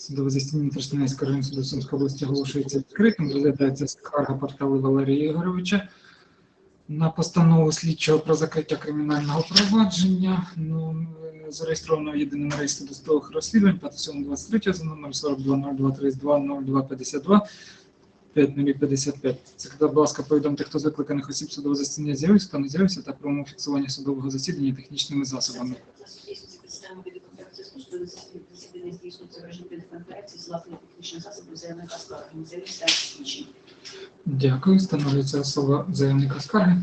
Судове засідання Тростянецького району суду Сумської області оголошується відкритим. Розглядається скарга портали Валерія Ігоровича на постанову слідчого про закриття кримінального провадження. Ну, е, зареєстровано в єдиному реєстрі досудових розслідувань 2723 за номером 4202320252 5055. Це, будь ласка, повідомте, хто з викликаних осіб судового засідання з'явився, хто не з'явився, та про фіксування судового засідання технічними засобами. Засідання здійснюється в режимі відеоконференції з власним технічним засобом заявника скарги. Не та свідчень. Дякую. Встановлюється особа заявника скарги.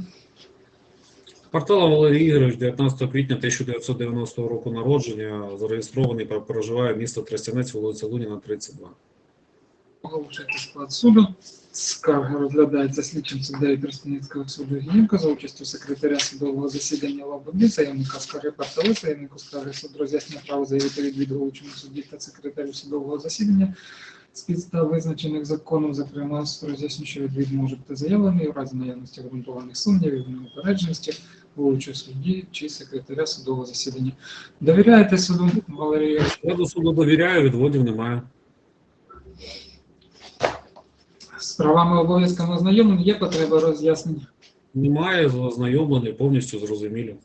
Портала Валерій Ігорович, 19 квітня 1990 року народження, зареєстрований, проживає місто Тростянець, вулиця Луніна, 32. Оголошується склад суду. Скарга розглядається слідчим суддею Тростянецького суду Гінко за участю секретаря судового засідання Лабуди, заявника скарги Партали, заявнику скарги суд роз'яснення право заявити відвід головуючому судді та секретарю судового засідання з підстав визначених законом, зокрема, роз'яснює, що відвід може бути заявлений у разі наявності ґрунтованих сумнівів, неупередженості головуючого судді чи секретаря судового засідання. Довіряєте суду, Валерію? Я суду довіряю, відводів немає. З правами обов'язками ознайомлені, є потреба роз'яснення. Немає, ознайомлений, повністю зрозумілі.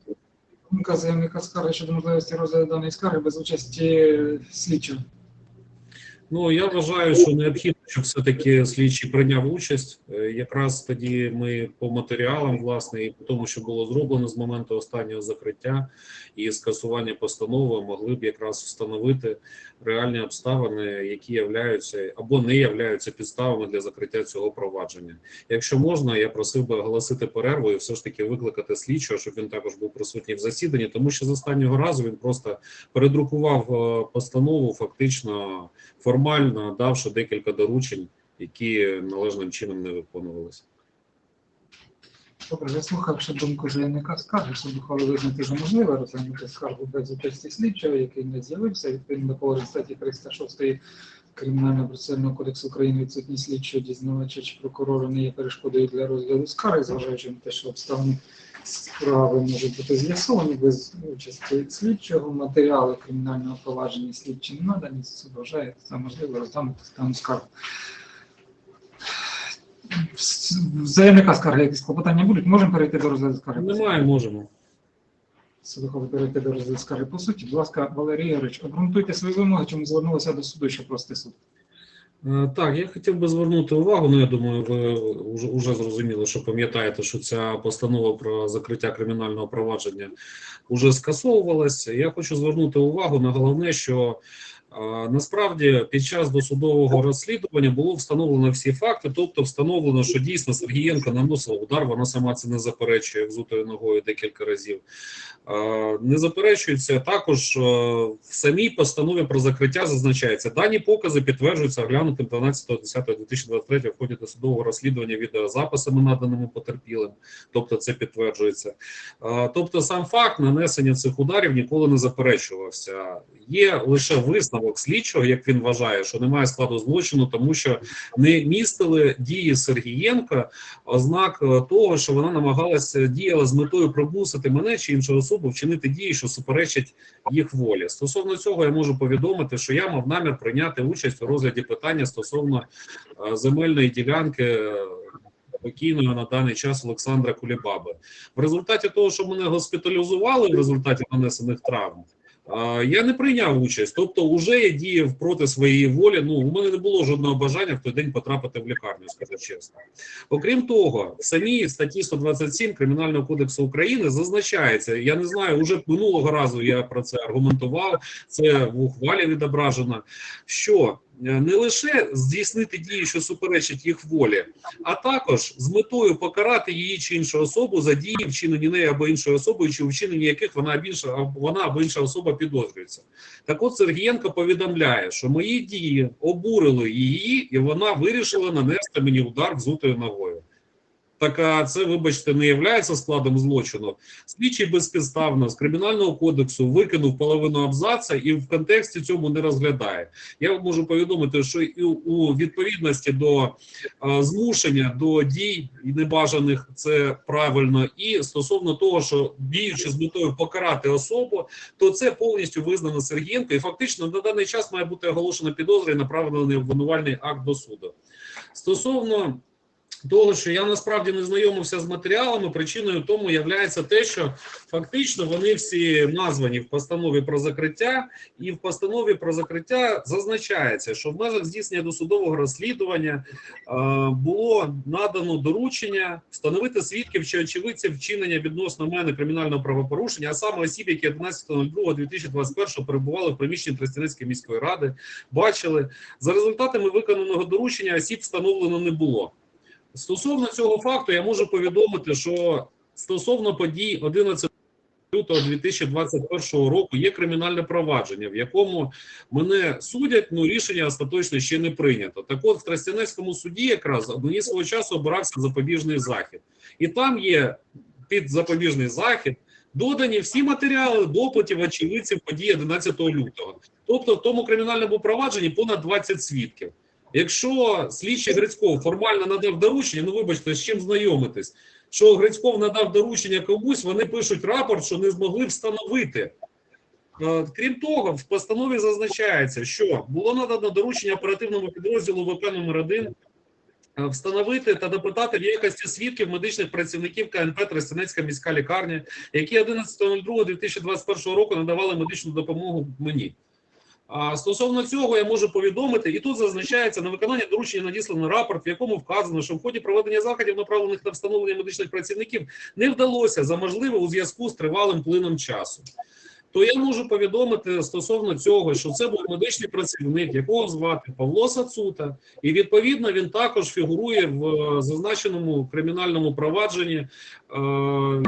Думка заявника скарги щодо можливості розгляду даної скарги без участі слідчого. Ну, я вважаю, що необхідно, щоб все-таки слідчий прийняв участь. Е, Якраз тоді ми по матеріалам, власне, і по тому, що було зроблено з моменту останнього закриття і скасування постанови, могли б якраз встановити реальні обставини, які являються або не являються підставами для закриття цього провадження. Якщо можна, я просив би оголосити перерву і все ж таки викликати слідчого, щоб він також був присутній в засіданні, тому що з останнього разу він просто передрукував е, постанову, фактично формально давши декілька доручень, які належним чином не виконувалися. Добре, заслухавши думку заявника скарги, суд ухвалив визнати за можливе розглянути скаргу без участі слідчого, який не з'явився, відповідно до положень статті 306 Кримінального процесуального кодексу України відсутність слідчого дізнавача чи прокурора не є перешкодою для розгляду скарги, зважаючи на те, що обставини справи можуть бути з'ясовані без участі слідчого, матеріали кримінального провадження слідчим не надані, суд вважає за можливе розглянути стану скаргу. Заявника скарги якісь клопотання будуть, можемо перейти до розгляду скарги? Немає, можемо. Судового перейти до розгляду скарги по суті. Будь ласка, Валерій Ігорович, обґрунтуйте свої вимоги, чому звернулися до суду, щоб прости суд. Е, Так, я хотів би звернути увагу. Ну, я думаю, ви вже, вже зрозуміли, що пам'ятаєте, що ця постанова про закриття кримінального провадження вже скасовувалася. Я хочу звернути увагу на головне, що насправді під час досудового розслідування було встановлено всі факти, тобто встановлено, що дійсно Сергієнко наносила удар, вона сама це не заперечує взутою ногою декілька разів. Не заперечується також е, в самій постанові про закриття зазначається. Дані покази підтверджуються оглянутим 12.10.2023 в ході досудового розслідування відеозаписами, наданими потерпілим. Тобто, це підтверджується. Тобто, сам факт нанесення цих ударів ніколи не заперечувався. Є лише висновок слідчого, як він вважає, що немає складу злочину, тому що не містили дії Сергієнка ознак е, того, що вона намагалася діяла з метою примусити мене чи іншу особу вчинити дії, що суперечать їх волі. Стосовно цього, я можу повідомити, що я мав намір прийняти участь у розгляді питання стосовно е, земельної ділянки. е, Покійного на даний час Олександра Кулібаби. В результаті того, що мене госпіталізували в результаті нанесених травм, е, я не прийняв участь. Тобто, вже я діяв проти своєї волі. Ну, у мене не було жодного бажання в той день потрапити в лікарню, скажу чесно. Окрім того, в самій статті 127 Кримінального кодексу України зазначається, я не знаю, уже минулого разу я про це аргументував, це в ухвалі відображено, що не лише здійснити дії, що суперечать їх волі, а також з метою покарати її чи іншу особу за дії, вчинені нею або іншою особою, чи вчинені яких вона або вона або інша особа підозрюється. Так от Сергієнко повідомляє, що мої дії обурили її, і вона вирішила нанести мені удар взутою ногою. Так це, вибачте, не є складом злочину. Слідчий безпідставно з кримінального кодексу викинув половину абзаца і в контексті цьому не розглядає. Я можу повідомити, що і у відповідності до змушення до дій небажаних це правильно, і стосовно того, що діючи з метою покарати особу, то це повністю визнано Сергієнко, і фактично на даний час має бути оголошена підозра і направлений обвинувальний акт до суду. Стосовно того, що я насправді не знайомився з матеріалами, причиною тому є те, що фактично вони всі названі в постанові про закриття, і в постанові про закриття зазначається, що в межах здійснення досудового розслідування е, було надано доручення встановити свідків чи очевидців вчинення відносно мене кримінального правопорушення, а саме осіб, які 11.02.2021 перебували в приміщенні Тростянецької міської ради, бачили за результатами виконаного доручення осіб встановлено не було. Стосовно цього факту, я можу повідомити, що стосовно подій 11 лютого 2021 року є кримінальне провадження, в якому мене судять, ну рішення остаточно ще не прийнято. Так от в Тростянецькому суді якраз мені свого часу обирався запобіжний захід, і там є під запобіжний захід додані всі матеріали допитів очевидців події 11 лютого. Тобто, в тому кримінальному провадженні понад 20 свідків. Якщо слідчий Грицьков формально надав доручення, ну вибачте, з чим знайомитись, що Грицьков надав доручення комусь, вони пишуть рапорт, що не змогли встановити. Е, Крім того, в постанові зазначається, що було надано доручення оперативному підрозділу ВП номер 1 е, встановити та допитати в якості свідків медичних працівників КНП Тростянецька міська лікарня, які 11.02.2021 року надавали медичну допомогу мені. Стосовно цього я можу повідомити, і тут зазначається на виконання доручення надіслано рапорт, в якому вказано, що в ході проведення заходів, направлених на встановлення медичних працівників, не вдалося за можливе у зв'язку з тривалим плином часу. То я можу повідомити стосовно цього, що це був медичний працівник, якого звати Павло Сацута, і відповідно він також фігурує в е, зазначеному кримінальному провадженні, е,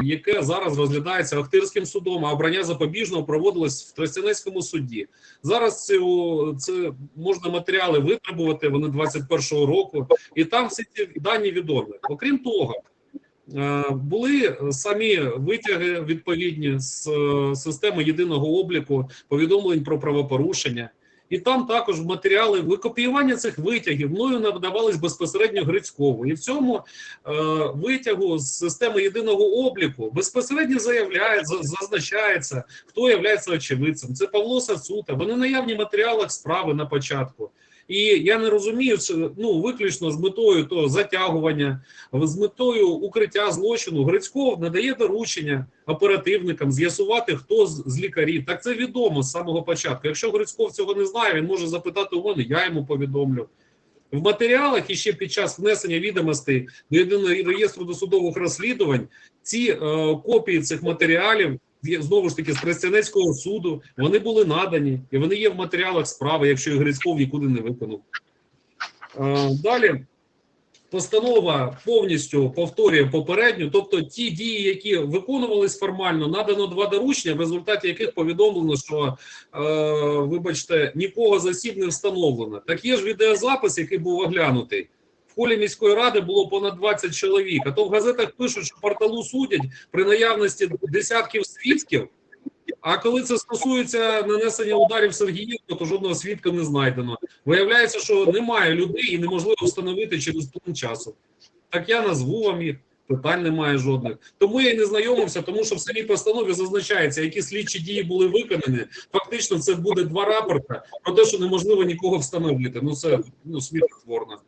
яке зараз розглядається Охтирським судом, а обрання запобіжного проводилось в Тростянецькому суді. Зараз це, це можна матеріали витребувати. Вони 21-го року, і там всі ці дані відомі. Окрім того. Е, Були самі витяги відповідні з е, системи єдиного обліку повідомлень про правопорушення, і там також матеріали викопіювання цих витягів мною надавались безпосередньо Грицькову. І в цьому е, витягу з системи єдиного обліку безпосередньо заявляє, зазначається, хто є очевидцем. Це Павло Сацута. Вони наявні в матеріалах справи на початку. І я не розумію, це ну виключно з метою того затягування, з метою укриття злочину. Грицьков надає доручення оперативникам з'ясувати, хто з, з лікарів. Так це відомо з самого початку. Якщо Грицьков цього не знає, він може запитати у мене, я йому повідомлю. В матеріалах і ще під час внесення відомостей до єдиного реєстру досудових розслідувань ці е, копії цих матеріалів знову ж таки з Тростянецького суду вони були надані і вони є в матеріалах справи, якщо Грицьков нікуди не виконав. Е, далі постанова повністю повторює попередню, тобто ті дії, які виконувались формально, надано два доручення, в результаті яких повідомлено, що е, вибачте, нікого з осіб не встановлено. Так є ж відеозапис, який був оглянутий. В міської ради було понад 20 чоловік. А то в газетах пишуть, що порталу судять при наявності десятків свідків. А коли це стосується нанесення ударів Сергієнко, то жодного свідка не знайдено. Виявляється, що немає людей і неможливо встановити через плин часу. Так я назву вам їх, питань немає жодних. Тому я й не знайомився, тому що в самій постанові зазначається, які слідчі дії були виконані. Фактично, це буде два рапорти про те, що неможливо нікого встановити. Ну це ну сміхотворно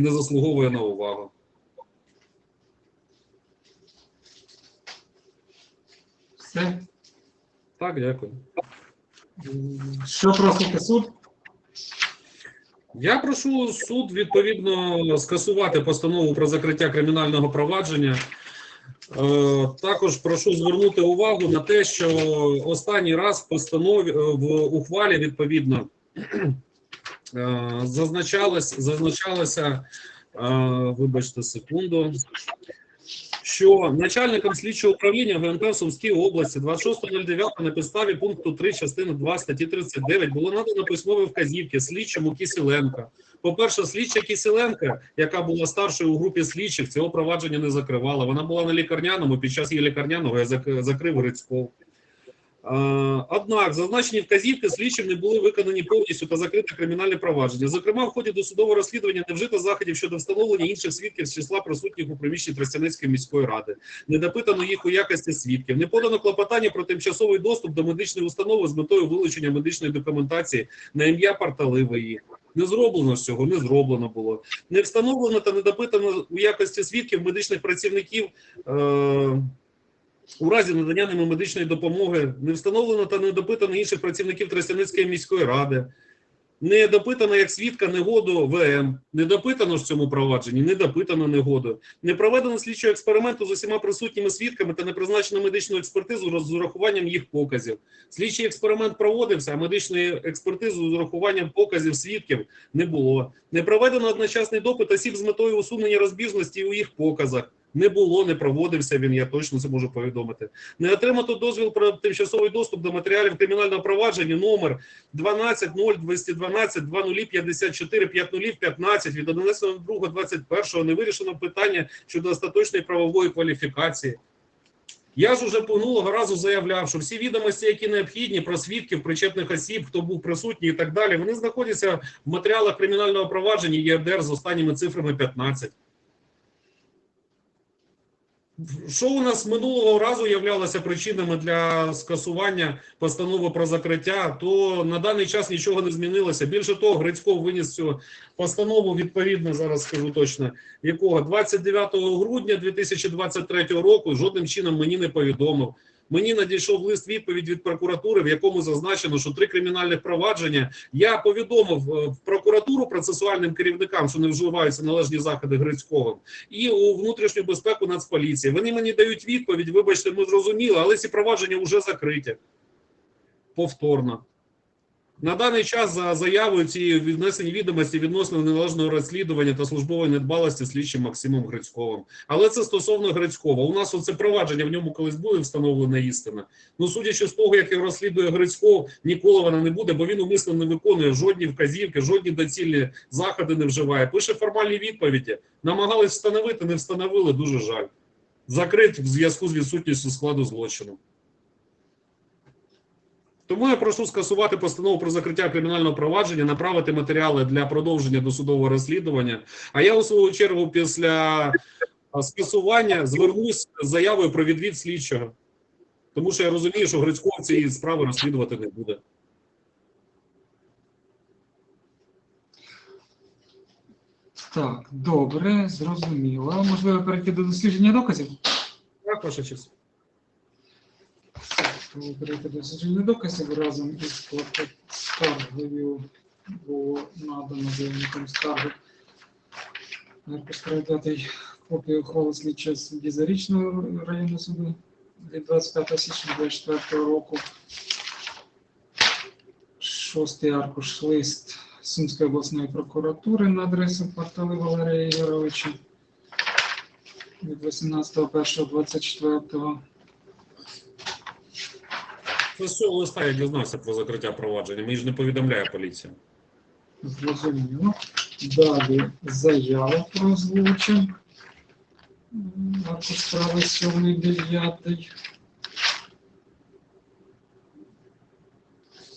і не заслуговує на увагу. Все. Так, дякую. Що просите суд? Я прошу суд відповідно скасувати постанову про закриття кримінального провадження. Е, Також прошу звернути увагу на те, що останній раз в постанові е, в ухвалі відповідно е, зазначалось, зазначалося, е, вибачте секунду, що начальником слідчого управління ГНП в Сумській області 26.09 на підставі пункту 3 частини 2 статті 39 було надано письмові вказівки слідчому Кисіленка. По-перше, слідча Кисіленка, яка була старшою у групі слідчих, цього провадження не закривала. Вона була на лікарняному. Під час її лікарняного я зак- закрив Грицьков. Е, Однак зазначені вказівки слідчим не були виконані повністю та закрите кримінальне провадження. Зокрема, в ході досудового розслідування не вжито заходів щодо встановлення інших свідків з числа присутніх у приміщенні Тростянецької міської ради. Не допитано їх у якості свідків. Не подано клопотання про тимчасовий доступ до медичної установи з метою вилучення медичної документації на ім'я Парталивої. Не зроблено цього, не зроблено було. Не встановлено та не допитано у якості свідків медичних працівників. Е- у разі надання ними медичної допомоги не встановлено та не допитано інших працівників Тростяницької міської ради, не допитано як свідка негоду ВМ, не допитано в цьому провадженні, не допитано негоду, не проведено слідчого експерименту з усіма присутніми свідками та не призначено медичну експертизу з урахуванням їх показів. Слідчий експеримент проводився, а медичної експертизи з урахуванням показів свідків не було. Не проведено одночасний допит осіб з метою усунення розбіжності у їх показах. Не було, не проводився він, я точно це можу повідомити. Не отримато дозвіл про тимчасовий доступ до матеріалів кримінального провадження номер 120212 2054 5015 від 11.02.21 не вирішено питання щодо остаточної правової кваліфікації. Я ж уже минулого разу заявляв, що всі відомості, які необхідні про свідків, причетних осіб, хто був присутній і так далі, вони знаходяться в матеріалах кримінального провадження ЄРДР з останніми цифрами 15. Що у нас минулого разу являлося причинами для скасування постанови про закриття, то на даний час нічого не змінилося. Більше того, Грицько виніс цю постанову відповідно, зараз скажу точно, якого 29 грудня 2023 року жодним чином мені не повідомив. Мені надійшов лист відповідь від прокуратури, в якому зазначено, що три кримінальних провадження. Я повідомив е, прокуратуру процесуальним керівникам, що не вживаються належні заходи Грицьковим, і у внутрішню безпеку Нацполіції. Вони мені дають відповідь. Вибачте, ми зрозуміли, але ці провадження вже закриті повторно. На даний час за заявою цієї віднесені відомості відносно неналежного розслідування та службової недбалості слідчим Максимом Грицьковим. Але це стосовно Грицькова. У нас оце провадження в ньому колись буде встановлена істина. Ну, судячи з того, як його розслідує Грицьков, ніколи вона не буде, бо він умисно не виконує жодні вказівки, жодні доцільні заходи не вживає. Пише формальні відповіді. Намагались встановити, не встановили. Дуже жаль. Закрит в зв'язку з відсутністю складу злочину. Тому я прошу скасувати постанову про закриття кримінального провадження, направити матеріали для продовження досудового розслідування. А я у свою чергу після скасування звернусь з заявою про відвід слідчого, тому що я розумію, що Грицьков цієї справи розслідувати не буде. Так, добре, зрозуміло. Можливо, перейти до дослідження доказів? Так, ваша честь. Перейти до дослідження доказів разом із скаргою було надано заявником скарги розповідати копію ухвали слідчого судді Зарічного районного суду від 25 січня 2024 року. Шостий аркуш лист Сумської обласної прокуратури на адресу Портали Валерія Ігоровича від 18.01.24 Це з цього листа я дізнався про закриття провадження. Мені ж не повідомляє поліція. Зрозуміло. Далі заява про злочин. М, Аркуш справи 7-9.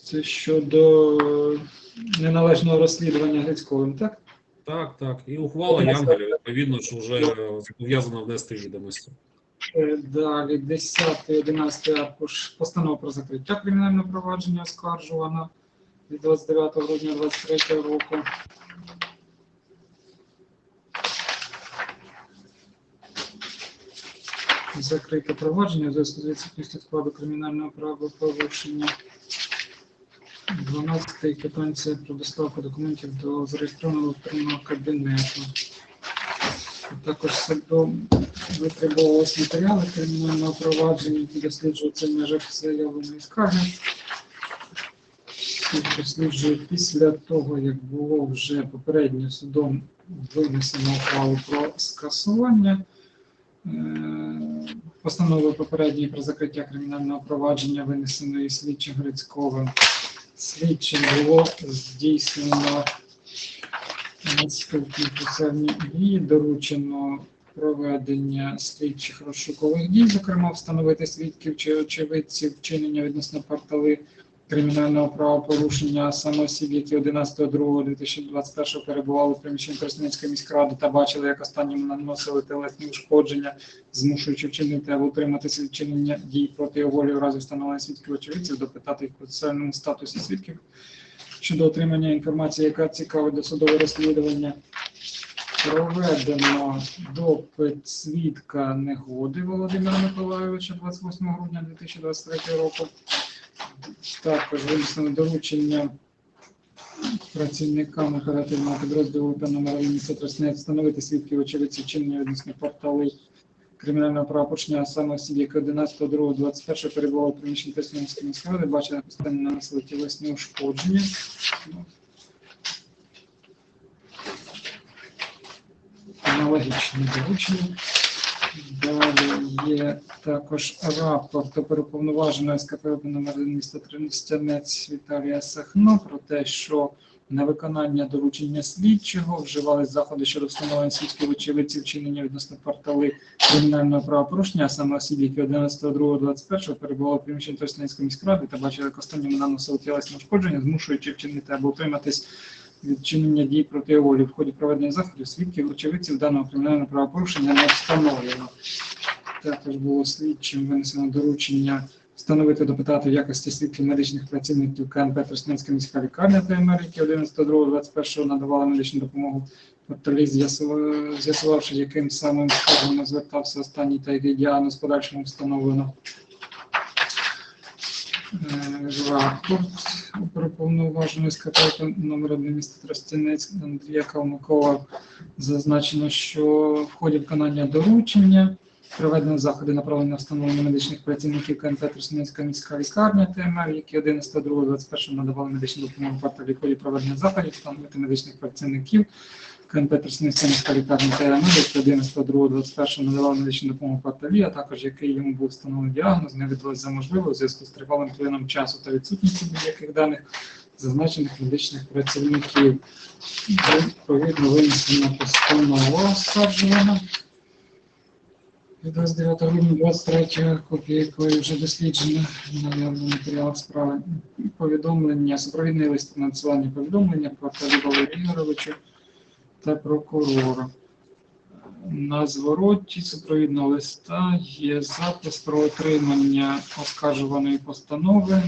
Це щодо неналежного розслідування Грицьковим, так? Так, так. І ухвала Янгелів, відповідно, що вже зобов'язано внести відомості. Е, Далі 10-11 аркуш постанова про закриття кримінального провадження оскаржувана від 29 грудня 2023 року. Закрите провадження в зв'язку з відсутністю складу кримінального правопорушення. 12 квитанція про доставку документів до зареєстрованого електронного кабінету. Також судом витребувалися матеріали кримінального провадження, які досліджуються в межах заявленої скарги. Суд досліджує після того, як було вже попередньо судом винесено ухвалу про скасування. Е, Постанови попередньої про закриття кримінального провадження, винесеної слідчим Грицьковим. Слідчим було здійснено наступні дії, доручено проведення слідчих розшукових дій, зокрема встановити свідків чи очевидців вчинення відносно портали кримінального правопорушення, а саме осіб, які 11.02.2021 перебували в приміщенні Тростянецької міськради та бачили, як останньому наносили телесні ушкодження, змушуючи вчинити або утриматися вчинення дій проти його волі у разі встановлення свідків очевидців, допитати їх процесуальному статусі свідків щодо отримання інформації, яка цікавить досудове розслідування. Проведено допит свідка негоди Володимира Миколайовича 28 грудня 2023 року. Також винесено доручення працівникам оперативного підрозділу УП номер 1 міста Тростянець встановити свідків очевидців чинення відносно портали кримінального правопорушення, а саме осіб, які 11.02.21 перебували в приміщенні Тростянецької міської ради, бачили постійно нанесли тілесні ушкодження. Аналогічні доручення. Далі є також рапорт оперуповноваженого СКП номер 1 міста Тростянець Віталія Сахно про те, що на виконання доручення слідчого вживали заходи щодо встановлення свідків очевидців вчинення відносно портали кримінального правопорушення, а саме осіб, які 11.02.21 перебували в приміщенні Тростянецької міськради та бачили, як останньому наносили тілесні ушкодження, змушуючи вчинити або утриматись від вчинення дій проти волі. В ході проведення заходів свідків очевидців даного кримінального правопорушення не встановлено. Також було слідчим винесено доручення встановити допитати в якості свідків медичних працівників КНП Тростянецька міська лікарня ТМР, які 11.02.21 надавали медичну допомогу порталі, з'ясувавши, яким самим скаргом звертався останній та який діагноз подальшому встановлено. Е, Рапорт уповноваженої СКП номер 1 міста Тростянець Андрія Калмакова. Зазначено, що в ході виконання доручення проведено заходи направлені на встановлення медичних працівників КНП Тростянецька міська лікарня ТМР, які 11.02.21 надавали медичну допомогу порталі в ході проведення заходів, встановити медичних працівників КНП Тростянецька міська лікарня ТМР, які 11.02.21 надавали медичну допомогу порталі, а також який йому був встановлений діагноз, не видалось за можливе у зв'язку з тривалим плином часу та відсутністю будь-яких даних зазначених медичних працівників. Відповідно, винесена постанова оскаржувана від 29 грудня 23 копія якої вже досліджена наявно матеріал справи. Повідомлення, супровідний лист про надсилання повідомлення про Валерію Ігоровичу та прокурора. На звороті супровідного листа є запис про отримання оскаржуваної постанови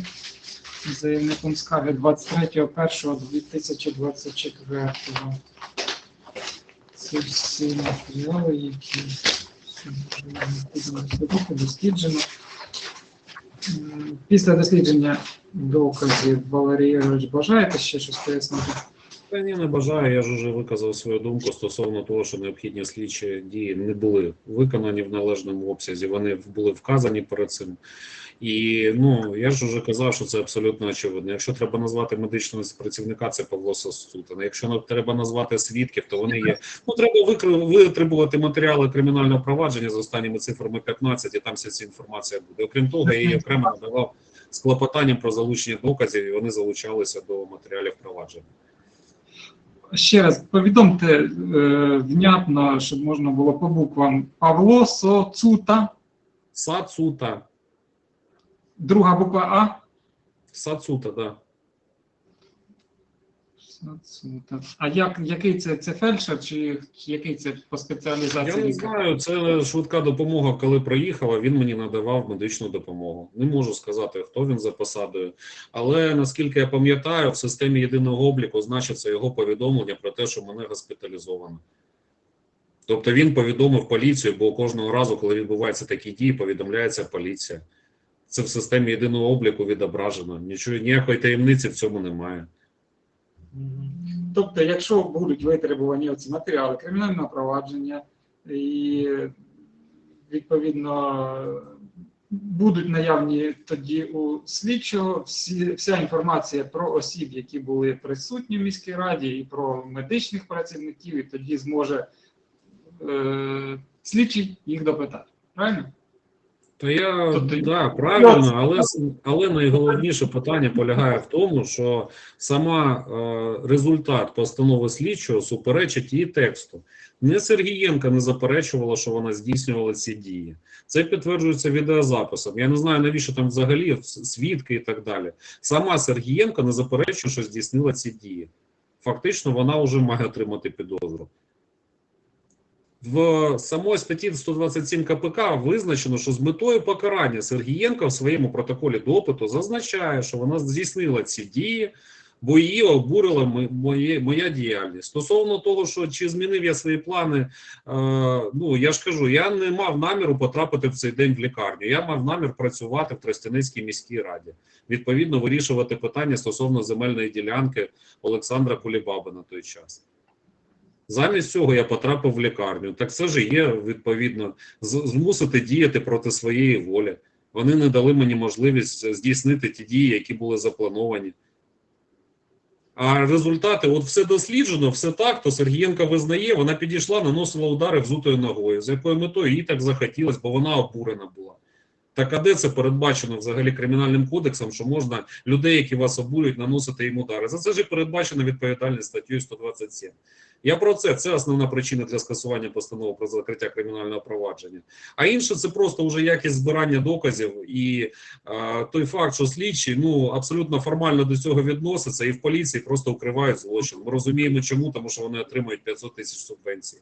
заявником скарги 23.01.2024. Це всі матеріали, які досліджено. Після дослідження доказів Валерій Ігорович, бажаєте ще щось пояснити? Та ні, не бажаю. Я ж вже виказав свою думку стосовно того, що необхідні слідчі дії не були виконані в належному обсязі. Вони були вказані перед цим. І ну я ж вже казав, що це абсолютно очевидно. Якщо треба назвати медичного працівника, це Павло Сосутин. Якщо треба назвати свідків, то вони є. Ну треба витребувати матеріали кримінального провадження з останніми цифрами 15, і там вся ця інформація буде. Окрім того, я її окремо надавав з клопотанням про залучення доказів, і вони залучалися до матеріалів провадження. Ще раз повідомте е, внятно, щоб можна було по буквам. Павло Соцута, Сацута. друга буква А. Сацута, да. А як, який це? Це фельдшер чи який це по спеціалізації? Я не знаю, це швидка допомога, коли проїхала, він мені надавав медичну допомогу. Не можу сказати, хто він за посадою. Але наскільки я пам'ятаю, в системі єдиного обліку значиться його повідомлення про те, що мене госпіталізовано. Тобто він повідомив поліцію, бо кожного разу, коли відбуваються такі дії, повідомляється поліція. Це в системі єдиного обліку відображено. Нічого ніякої таємниці в цьому немає. Тобто, якщо будуть витребувані ці матеріали кримінального провадження і відповідно будуть наявні тоді у слідчого всі, вся інформація про осіб, які були присутні в міській раді, і про медичних працівників, і тоді зможе е, слідчий їх допитати. Правильно? Та я Тобто- да, правильно, але але найголовніше питання полягає в тому, що сама е, результат постанови слідчого суперечить її тексту. Не Сергієнка не заперечувала, що вона здійснювала ці дії. Це підтверджується відеозаписом. Я не знаю, навіщо там взагалі свідки і так далі. Сама Сергієнка не заперечує, що здійснила ці дії. Фактично, вона вже має отримати підозру. В самої статті 127 КПК визначено, що з метою покарання Сергієнка в своєму протоколі допиту зазначає, що вона здійснила ці дії, бо її обурила моє, моя діяльність. Стосовно того, що чи змінив я свої плани, е, ну я ж кажу, я не мав наміру потрапити в цей день в лікарню. Я мав намір працювати в Тростянецькій міській раді, відповідно вирішувати питання стосовно земельної ділянки Олександра Кулібаби на той час. Замість цього я потрапив в лікарню. Так це ж є відповідно змусити діяти проти своєї волі. Вони не дали мені можливість здійснити ті дії, які були заплановані. А результати, от все досліджено, все так, то Сергієнка визнає, вона підійшла, наносила удари взутою ногою. З якою метою їй так захотілось, бо вона обурена була. Так а де це передбачено взагалі кримінальним кодексом, що можна людей, які вас обурюють, наносити їм удари? За це ж і передбачена відповідальність статтею 127. Я про це. Це основна причина для скасування постанови про закриття кримінального провадження. А інше це просто вже якість збирання доказів і а, той факт, що слідчі ну абсолютно формально до цього відносяться, і в поліції просто укривають злочин. Ми розуміємо, чому, тому що вони отримують 500 тисяч субвенцій,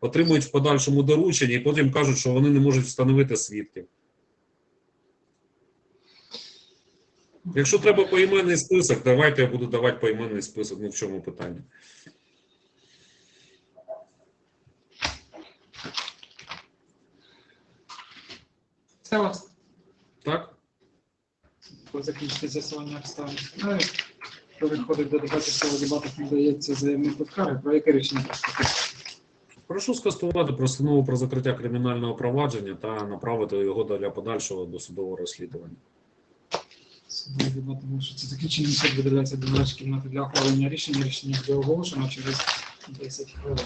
отримують в подальшому доручення, і потім кажуть, що вони не можуть встановити свідків. Якщо треба поіменний список, давайте я буду давати поіменний список. Ну в чому питання? Це вас Так? закінчити з'ясування обставин справи. Переходить до дебатів, цього дебату надається заявник Подкари. Про яке рішення? Прошу скасувати постанову про закриття кримінального провадження та направити його для подальшого досудового розслідування. Судовий тому що це закінчення суд видаляється до нашої кімнати для ухвалення рішення. Рішення буде оголошено через 10 хвилин.